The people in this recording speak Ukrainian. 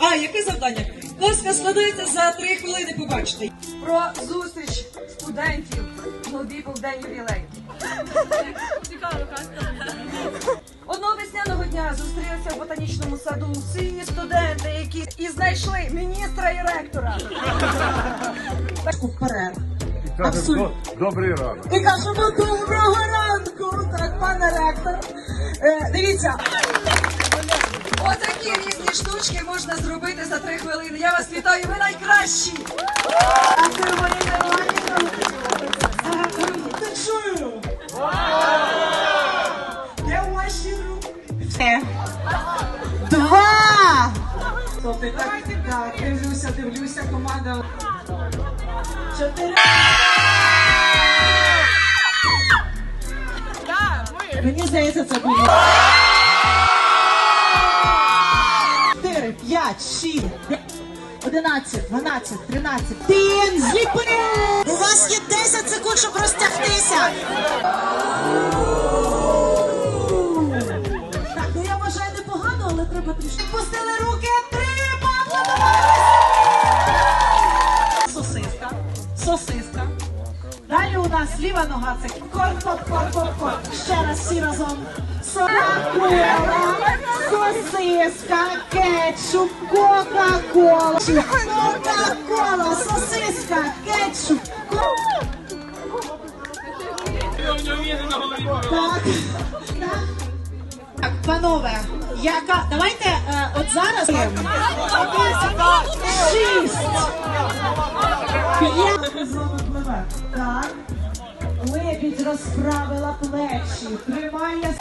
А, яке завдання? Казка складається за три хвилини, побачите. Про зустріч студентів молодий був день ювілей. Одного весняного дня зустрілися в ботанічному саду всі студенти, які і знайшли міністра і ректора. Вперед. Абсолютно. Добрий ранок. І кажемо доброго ранку, так, пане ректор. Е, дивіться, Отакі різні штучки можна зробити за три хвилини. Я вас вітаю, ви найкращі! Де ваші руки? Два! Тобто, так, так, дивлюся, дивлюся, команда. Чотири. Мені здається, це було. Чотири, п'ять, шість, дев'ять, одинадцять, дванадцять, тринадцять. Один, зліпи! У вас є 10 секунд, щоб розтягтися. Так, ну я вважаю непогано, але треба трішки. Пустили руки, три, Сосиска, сосиска. Далі у нас ліва нога це корм, попкорн, попкорн. Ще раз всі разом. Кока-кола, сосиска, кетчуп, кока-кола. Кока-кола, сосиска, кетчуп. Так, так. Так, панове, яка... Давайте е, от зараз... Шість. П'ять. Так. Лебідь розправила плечі. Тримає.